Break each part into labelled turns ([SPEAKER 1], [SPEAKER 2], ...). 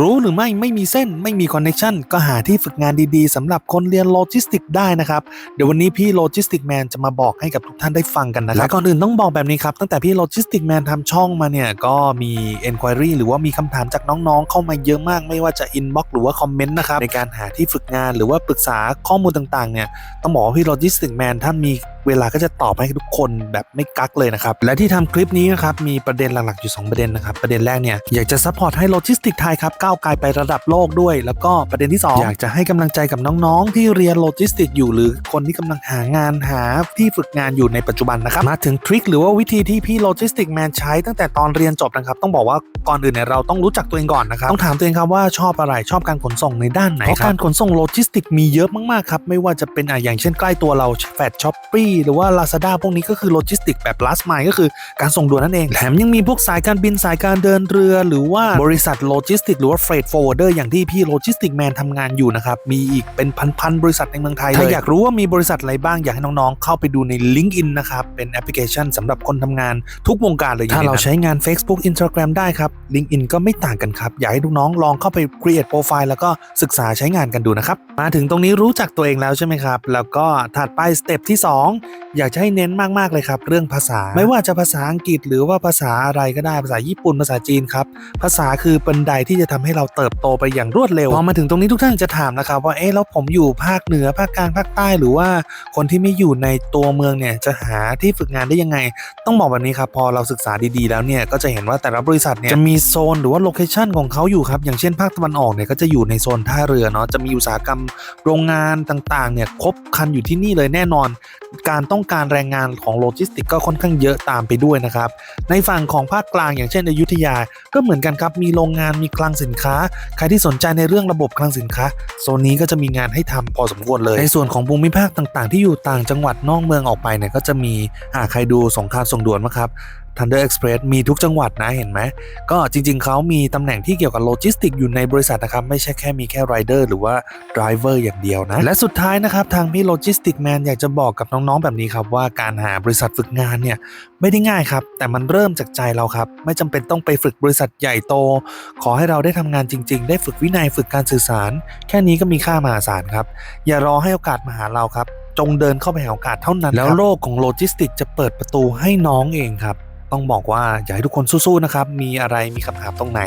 [SPEAKER 1] รู้หรือไม่ไม่มีเส้นไม่มีคอนเน t ชันก็หาที่ฝึกงานดีๆสำหรับคนเรียนโลจิสติกได้นะครับ เดี๋ยววันนี้พี่โลจิสติกแมนจะมาบอกให้กับทุกท่านได้ฟังกันนะครับและก่อนอื่นต้องบอกแบบนี้ครับ ตั้งแต่พี่โลจิสติกแมนทำช่องมาเนี่ย ก็มี Enquiry หรือว่ามีคำถามจากน้องๆ เข้ามาเยอะมากไม่ว่าจะอินบ็อกหรือว่าคอมเมนต์นะครับในการหาที่ฝึกงานหรือว่าปรึกษาข้อมูลต่างๆเนี่ยต้องบอกว่าพี่โลจิสติกแมนถ้ามี เวลาก็จะตอบให้ทุกคนแบบไม่กักเลยนะครับ และที่ทำคลิปนี้นะครับมีประเด็นหลักๆอยู่ 2 ประเด็นนะครับ ประเด็นแรกเนี่ยอยากจะซัพพอร์ตให้โลจิสติกไทยครับก้าวไกลไประดับโลกด้วย แล้วก็ประเด็นที่ 2 อยากจะให้กำลังใจกับน้องๆ ที่เรียนโลจิสติกอยู่หรือคนที่กำลังหางานหาที่ฝึกงานอยู่ในปัจจุบันนะครับมาถึงทริคหรือว่าวิธีที่พี่โลจิสติกแมนใช้ตั้งแต่ตอนเรียนจบนะครับต้องบอกว่าก่อนอื่นเนี่ยเราต้องรู้จักตัวเองก่อนนะครับต้องถามตัวเองครับว่าชอบอะไรชอบการขนส่งในด้านไหนเพราะการขนส่งโลจิสติกมีเยอะมากๆครับไม่ว่าจะเป็นอย่างเช่นใกล้ตัวเราแฟดช้อปปี้หรือว่า Lazada พวกนี้ก็คือโลจิสติกแบบ last mile ก็คือการส่งด่วนนั่นเอง แถมยังมีพวกสายการบินสายการเดินเรือ หรือว่าบริษัทโลจิสติกหรือว่า freight forwarder อย่างที่พี่โลจิสติกแมนทำงานอยู่นะครับ มีอีกเป็นพันๆบริษัทในเมืองไทยเลยถ้าอยากรู้ว่ามีบริษัทอะไรบ้างอยากให้น้องๆ เข้าไปดูใน LinkedIn นะครับเป็นแอปพลิเคชันสำหรับคนทำงานทุกวงการเลยถ้าเราใช้งาน Facebook Instagram ได้ครับ LinkedIn ก็ไม่ต่างกันครับอยากให้น้องๆลองเข้าไป create profile แล้วก็ศึกษาใช้งานกันดูนะครับมาถึงตรงนี้รู้จักตัวเองแล้วใช่ไหมครับแล้วก็ถัดไปสเต็ปที่ 2อยากจะให้เน้นมากๆเลยครับ เรื่องภาษา ไม่ว่าจะภาษาอังกฤษหรือว่าภาษาอะไรก็ได้ภาษาญี่ปุ่นภาษาจีนครับ ภาษาคือบันไดที่จะทำให้เราเติบโตไปอย่างรวดเร็วพอมาถึงตรงนี้ทุกท่านจะถามนะครับ ว่าเอ๊ะแล้วผมอยู่ภาคเหนือภาคกลางภาคใต้หรือว่าคนที่ไม่อยู่ในตัวเมืองเนี่ยจะหาที่ฝึกงานได้ยังไง ต้องบอกแบบนี้ครับพอเราศึกษาดีๆ แล้วเนี่ยก็จะเห็นว่าแต่ละบริษัทเนี่ยจะมีโซนหรือว่าโลเคชันของเขาอยู่ครับอย่างเช่นภาคตะวันออกเนี่ยก็จะอยู่ในโซนท่าเรือเนาะจะมีอุตสาหกรรมโรงงานต่างๆเนี่ยครบครันอยู่ที่นี่เลยแน่นอนการต้องการแรงงานของโลจิสติกก็ค่อนข้างเยอะตามไปด้วยนะครับ ในฝั่งของภาคกลางอย่างเช่นอยุธยา ก็เหมือนกันครับ มีโรงงานมีคลังสินค้า ใครที่สนใจในเรื่องระบบคลังสินค้า โซนนี้ก็จะมีงานให้ทำพอสมควรเลย ในส่วนของภูมิภาคต่างๆ ที่อยู่ต่างจังหวัดนอกเมืองออกไปเนี่ยก็จะมีหากใครดูสงครามส่งด่วนมั้งครับ Thunder Express มีทุกจังหวัดนะเห็นไหม ก็จริงๆ เขามีตำแหน่งที่เกี่ยวกับโลจิสติกอยู่ในบริษัทนะครับ ไม่ใช่แค่มีแค่ไรเดอร์หรือว่า driver อย่างเดียวนะ และสุดท้ายนะครับ ทางพี่โลจิสติกแมนอยากจะบอกกับน้องๆ แบบนี้ครับ ว่าการหาบริษัทฝึกงานเนี่ย ไม่ได้ง่ายครับ แต่มันเริ่มจากใจเราครับ ไม่จำเป็นต้องไปฝึกบริษัทใหญ่โต ขอให้เราได้ทำงานจริง ๆ ได้ฝึกวินัยฝึกการสื่อสาร แค่นี้ก็มีค่ามหาศาลครับอย่ารอให้โอกาสมาหาเราครับจงเดินเข้าไปหาโอกาสเท่านั้น แล้วโลกของโลจิสติกจะเปิดประตูให้น้องเองครับ ต้องบอกว่าอยากให้ทุกคนสู้ๆนะครับ มีอะไรมีคำถามตรงไหน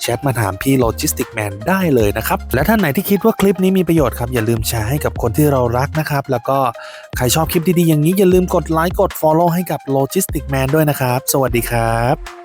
[SPEAKER 1] แชทมาถามพี่โลจิสติกแมนได้เลยนะครับ และท่านไหนที่คิดว่าคลิปนี้มีประโยชน์ครับ อย่าลืมแชร์ให้กับคนที่เรารักนะครับ แล้วก็ใครชอบคลิปดีๆอย่างนี้อย่าลืมกดไลค์กด Follow ให้กับโลจิสติกแมนด้วยนะครับ สวัสดีครับ